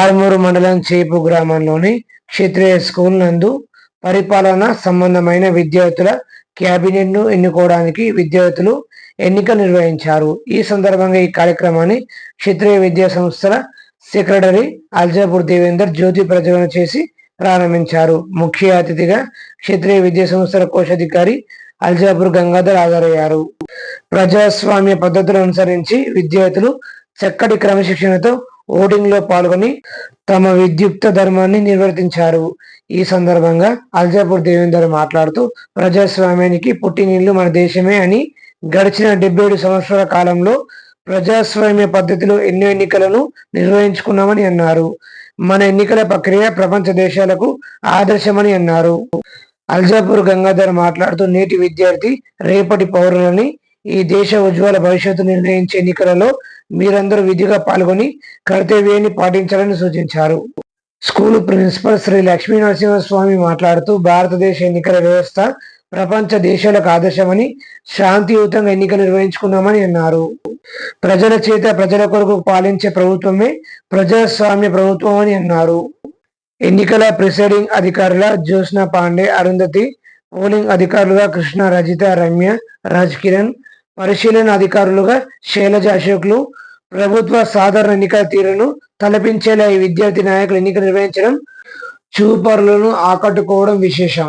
ఆర్మూరు మండలం చేపు గ్రామంలోని క్షత్రియ స్కూల్ నందు పరిపాలన సంబంధమైన విద్యార్థుల క్యాబినెట్ను ఎన్నుకోవడానికి విద్యార్థులు ఎన్నిక నిర్వహించారు. ఈ సందర్భంగా ఈ కార్యక్రమాన్ని క్షత్రియ విద్యా సంస్థల సెక్రటరీ అల్జాపూర్ దేవేందర్ జ్యోతి ప్రజ్వలన చేసి ప్రారంభించారు. ముఖ్య అతిథిగా క్షత్రియ విద్యా సంస్థల కోశాధికారి అల్జాపూర్ గంగాధర్ హాజరయ్యారు. ప్రజాస్వామ్య పద్ధతులు అనుసరించి విద్యార్థులు చక్కటి క్రమశిక్షణతో ఓటింగ్లో పాల్గొని తమ విద్యుక్త ధర్మాన్ని నిర్వర్తించారు. ఈ సందర్భంగా అల్జాపూర్ దేవేందర్ మాట్లాడుతూ ప్రజాస్వామ్యానికి పుట్టినీళ్ళు మన దేశమే అని గడిచిన డెబ్బై ఏడు సంవత్సరాల కాలంలో ప్రజాస్వామ్య పద్ధతిలో ఎన్నో ఎన్నికలను నిర్వహించుకున్నామని అన్నారు. మన ఎన్నికల ప్రక్రియ ప్రపంచ దేశాలకు ఆదర్శమని అన్నారు. అల్జాపూర్ గంగాధర్ మాట్లాడుతూ నేటి విద్యార్థి రేపటి పౌరులని ఈ దేశ ఉజ్వల భవిష్యత్తు నిర్ణయించే ఎన్నికలలో మీరందరూ విధిగా పాల్గొని కర్తవ్యాన్ని పాటించాలని సూచించారు. స్కూల్ ప్రిన్సిపల్ శ్రీ లక్ష్మీ నరసింహస్వామి మాట్లాడుతూ భారతదేశ ఎన్నికల వ్యవస్థ ప్రపంచ దేశాలకు ఆదర్శమని శాంతియుతంగా ఎన్నికలు నిర్వహించుకున్నామని అన్నారు. ప్రజల చేత ప్రజల కొరకు పాలించే ప్రభుత్వమే ప్రజాస్వామ్య ప్రభుత్వం అని అన్నారు. ఎన్నికల ప్రిసైడింగ్ అధికారుల జ్యోత్స్న పాండే అరుంధతి పోలింగ్ అధికారులుగా కృష్ణ రజిత రమ్య రాజ్ కిరణ్ పరిశీలన అధికారులుగా శైలజ అశోక్లు ప్రభుత్వ సాధారణ ఎన్నికల తీరును తలపించేలా ఈ విద్యార్థి నాయకులు ఎన్నిక నిర్వహించడం చూపరులను ఆకట్టుకోవడం విశేషం.